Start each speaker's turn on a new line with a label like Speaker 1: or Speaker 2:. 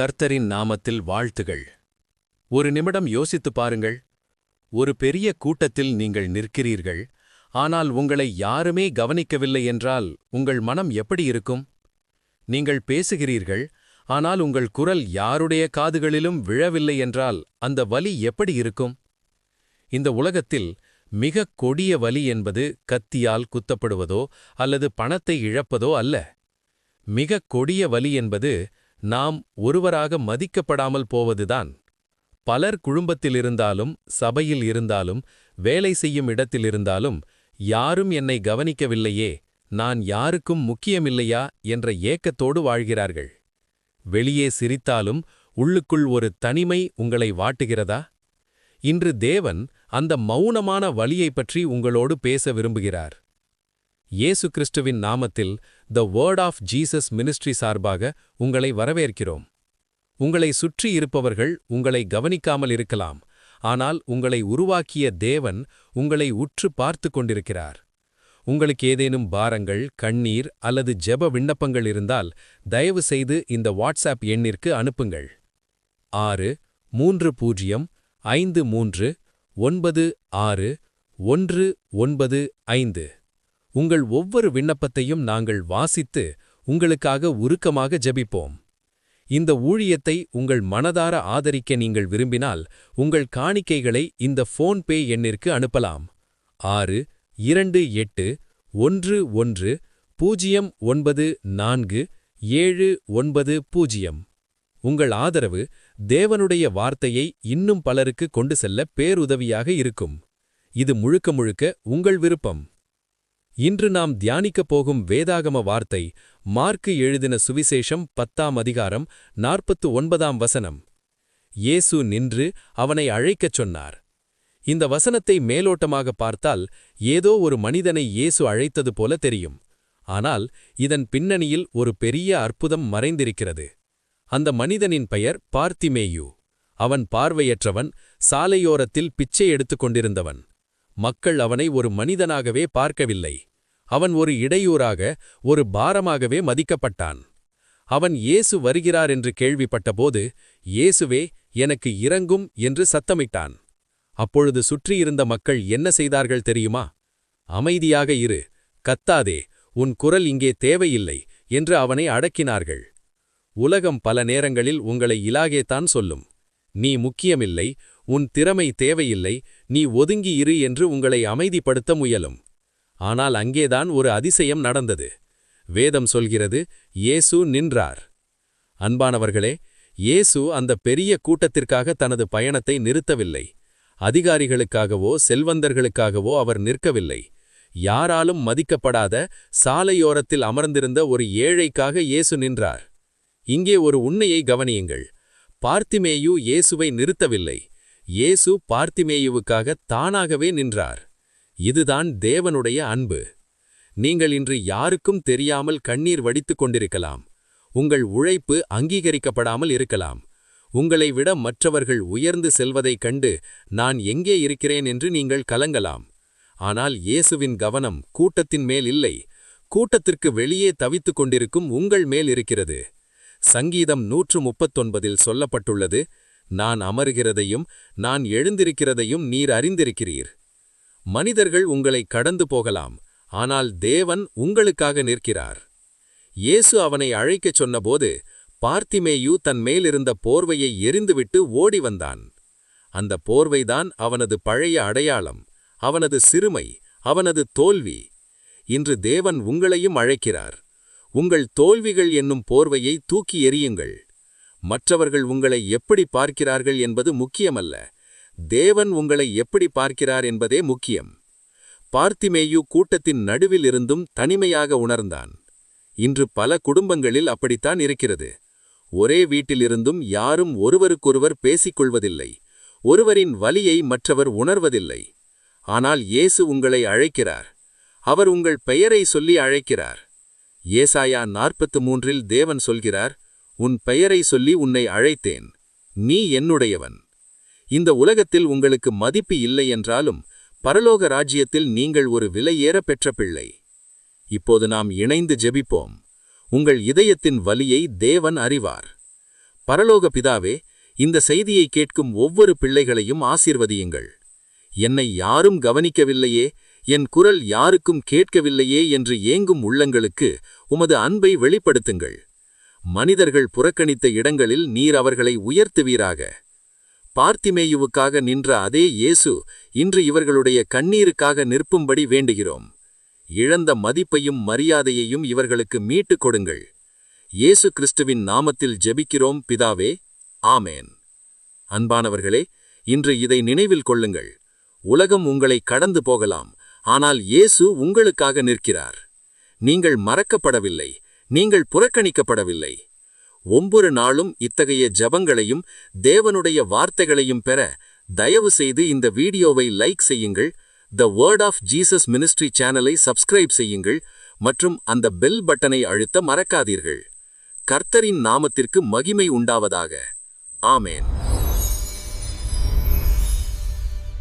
Speaker 1: கர்த்தரின் நாமத்தில் வாழ்த்துகள். ஒரு நிமிடம் யோசித்துப் பாருங்கள். ஒரு பெரிய கூட்டத்தில் நீங்கள் நிற்கிறீர்கள். ஆனால் உங்களை யாருமே கவனிக்கவில்லை என்றால் உங்கள் மனம் எப்படி இருக்கும்? நீங்கள் பேசுகிறீர்கள். ஆனால் உங்கள் குரல் யாருடைய காதுகளிலும் விழவில்லை என்றால் அந்த வலி எப்படி இருக்கும்? இந்த உலகத்தில் மிகக் கொடிய வலி என்பது கத்தியால் குத்தப்படுவதோ அல்லது பணத்தை இழப்பதோ அல்ல. மிகக் கொடிய வலி என்பது நாம் ஒருவராக மதிக்கப்படாமல் போவதுதான். பலர் குழும்பத்திலிருந்தாலும் சபையில் இருந்தாலும் வேலை செய்யும் இடத்திலிருந்தாலும் யாரும் என்னை கவனிக்கவில்லையே நான் யாருக்கும் முக்கியமில்லையா என்ற ஏக்கத்தோடு வாழ்கிறார்கள். வெளியே சிரித்தாலும் உள்ளுக்குள் ஒரு தனிமை உங்களை வாட்டுகிறதா? இன்று தேவன் அந்த மௌனமான வழியை பற்றி உங்களோடு பேச விரும்புகிறார். இயேசு கிறிஸ்துவின் நாமத்தில் the word of Jesus ministry சார்பாக உங்களை வரவேற்கிறோம். உங்களை சுற்றி இருப்பவர்கள் உங்களை கவனிக்காமல் இருக்கலாம். ஆனால் உங்களை உருவாக்கிய தேவன் உங்களை உற்று பார்த்து கொண்டிருக்கிறார். உங்களுக்கு ஏதேனும் பாரங்கள் கண்ணீர் அல்லது ஜெப விண்ணப்பங்கள் இருந்தால் தயவு செய்து இந்த வாட்ஸ்அப் எண்ணிற்கு அனுப்புங்கள். ஆறு மூன்று பூஜ்ஜியம் ஐந்து மூன்று ஒன்பது ஆறு ஒன்று ஒன்பது ஐந்து. உங்கள் ஒவ்வொரு விண்ணப்பத்தையும் நாங்கள் வாசித்து உங்களுக்காக உருக்கமாக ஜெபிப்போம். இந்த ஊழியத்தை உங்கள் மனதார ஆதரிக்க நீங்கள் விரும்பினால் உங்கள் காணிக்கைகளை இந்த ஃபோன்பே எண்ணிற்கு அனுப்பலாம். ஆறு இரண்டு எட்டு ஒன்று ஒன்று பூஜ்ஜியம் ஒன்பது நான்கு ஏழு ஒன்பது பூஜ்ஜியம் உங்கள் ஆதரவு தேவனுடைய வார்த்தையை இன்னும் பலருக்கு கொண்டு செல்ல பேருதவியாக இருக்கும். இது முழுக்க முழுக்க உங்கள் விருப்பம். இன்று நாம் தியானிக்கப் போகும் வேதாகம வார்த்தை மார்க்கு எழுதின சுவிசேஷம் பத்தாம் அதிகாரம் நாற்பத்து ஒன்பதாம் வசனம். இயேசு நின்று அவனை அழைக்கச் சொன்னார். இந்த வசனத்தை மேலோட்டமாக பார்த்தால் ஏதோ ஒரு மனிதனை இயேசு அழைத்தது போல தெரியும். ஆனால் இதன் பின்னணியில் ஒரு பெரிய அற்புதம் மறைந்திருக்கிறது. அந்த மனிதனின் பெயர் பார்த்திமேயு. அவன் பார்வையற்றவன் சாலையோரத்தில் பிச்சை எடுத்துக் கொண்டிருந்தவன். மக்கள் அவனை ஒரு மனிதனாகவே பார்க்கவில்லை. அவன் ஒரு இடையூறாக ஒரு பாரமாகவே மதிக்கப்பட்டான். அவன் இயேசு வருகிறார் என்று கேள்விப்பட்டபோது இயேசுவே எனக்கு இறங்கும் என்று சத்தமிட்டான். அப்பொழுது சுற்றியிருந்த மக்கள் என்ன செய்தார்கள் தெரியுமா? அமைதியாக இரு கத்தாதே உன் குரல் இங்கே தேவையில்லை என்று அவனை அடக்கினார்கள். உலகம் பல நேரங்களில் உங்களை இலாகேத்தான் சொல்லும். நீ முக்கியமில்லை உன் திறமை தேவையில்லை நீ ஒதுங்கி இரு என்று உங்களை அமைதிப்படுத்த முயலும். ஆனால் அங்கேதான் ஒரு அதிசயம் நடந்தது. வேதம் சொல்கிறது இயேசு நின்றார். அன்பானவர்களே இயேசு அந்த பெரிய கூட்டத்திற்காக தனது பயணத்தை நிறுத்தவில்லை. அதிகாரிகளுக்காகவோ செல்வந்தர்களுக்காகவோ அவர் நிற்கவில்லை. யாராலும் மதிக்கப்படாத சாலையோரத்தில் அமர்ந்திருந்த ஒரு ஏழைக்காக இயேசு நின்றார். இங்கே ஒரு உண்மையை கவனியுங்கள். பார்த்திமேயு இயேசுவை நிறுத்தவில்லை. இயேசு பார்த்திமேயுவுக்காக தானாகவே நின்றார். இதுதான் தேவனுடைய அன்பு. நீங்கள் இன்று யாருக்கும் தெரியாமல் கண்ணீர் வடித்துக் கொண்டிருக்கலாம். உங்கள் உழைப்பு அங்கீகரிக்கப்படாமல் இருக்கலாம். உங்களை விட மற்றவர்கள் உயர்ந்து செல்வதைக் கண்டு நான் எங்கே இருக்கிறேன் என்று நீங்கள் கலங்கலாம். ஆனால் இயேசுவின் கவனம் கூட்டத்தின் மேல் இல்லை. கூட்டத்திற்கு வெளியே தவித்துக் கொண்டிருக்கும் உங்கள் மேல் இருக்கிறது. சங்கீதம் நூற்று முப்பத்தொன்பதில் சொல்லப்பட்டுள்ளது நான் அமர்கிறதையும் நான் எழுந்திருக்கிறதையும் நீர் அறிந்திருக்கிறீர். மனிதர்கள் உங்களை கடந்து போகலாம் ஆனால் தேவன் உங்களுக்காக நிற்கிறார். இயேசு அவனை அழைக்கச் சொன்னபோது பார்த்திமேயு தன் மேலிருந்த போர்வையை எரிந்துவிட்டு ஓடி வந்தான். அந்த போர்வைதான் அவனது பழைய அடையாளம் அவனது சிறுமை அவனது தோல்வி. இன்று தேவன் உங்களையும் அழைக்கிறார். உங்கள் தோல்விகள் என்னும் போர்வையை தூக்கி எறியுங்கள். மற்றவர்கள் உங்களை எப்படி பார்க்கிறார்கள் என்பது முக்கியமல்ல. தேவன் உங்களை எப்படி பார்க்கிறார் என்பதே முக்கியம். பார்த்திமேயு கூட்டத்தின் நடுவில் இருந்தும் தனிமையாக உணர்ந்தான். இன்று பல குடும்பங்களில் அப்படித்தான் இருக்கிறது. ஒரே வீட்டிலிருந்தும் யாரும் ஒருவருக்கொருவர் பேசிக்கொள்வதில்லை. ஒருவரின் வலியை மற்றவர் உணர்வதில்லை. ஆனால் இயேசு உங்களை அழைக்கிறார். அவர் உங்கள் பெயரை சொல்லி அழைக்கிறார். ஏசாயா நாற்பத்து மூன்றில் தேவன் சொல்கிறார் உன் பெயரை சொல்லி உன்னை அழைத்தேன். நீ என்னுடையவன். இந்த உலகத்தில் உங்களுக்கு மதிப்பு இல்லை என்றாலும் பரலோக ராஜ்யத்தில் நீங்கள் ஒரு விலையேற பெற்ற பிள்ளை. இப்போது நாம் இணைந்து ஜெபிப்போம். உங்கள் இதயத்தின் வலியை தேவன் அறிவார்.
Speaker 2: பரலோக பிதாவே இந்த செய்தியை கேட்கும் ஒவ்வொரு பிள்ளைகளையும் ஆசீர்வதியுங்கள். என்னை யாரும் கவனிக்கவில்லையே என் குரல் யாருக்கும் கேட்கவில்லையே என்று ஏங்கும் உள்ளங்களுக்கு உமது அன்பை வெளிப்படுத்துங்கள். மனிதர்கள் புறக்கணித்த இடங்களில் நீர் அவர்களை உயர்த்துவீராக. பார்த்திமேயுவுக்காக நின்ற அதே இயேசு இன்று இவர்களுடைய கண்ணீருக்காக நிற்பும்படி வேண்டுகிறோம். இழந்த மதிப்பையும் மரியாதையையும் இவர்களுக்கு மீட்டுக் கொடுங்கள். இயேசு கிறிஸ்துவின் நாமத்தில் ஜெபிக்கிறோம் பிதாவே ஆமேன். அன்பானவர்களே இன்று இதை நினைவில் கொள்ளுங்கள். உலகம் உங்களை கடந்து போகலாம் ஆனால் இயேசு உங்களுக்காக நிற்கிறார். நீங்கள் மறக்கப்படவில்லை நீங்கள் புறக்கணிக்கப்படவில்லை. ஒவ்வொரு நாளும் இத்தகைய ஜபங்களையும் தேவனுடைய வார்த்தைகளையும் பெற தயவு செய்து இந்த வீடியோவை லைக் செய்யுங்கள் the word of Jesus ministry சேனலை சப்ஸ்கிரைப் செய்யுங்கள் மற்றும் அந்த பெல் பட்டனை அழுத்த மறக்காதீர்கள். கர்த்தரின் நாமத்திற்கு மகிமை உண்டாவதாக. ஆமேன்.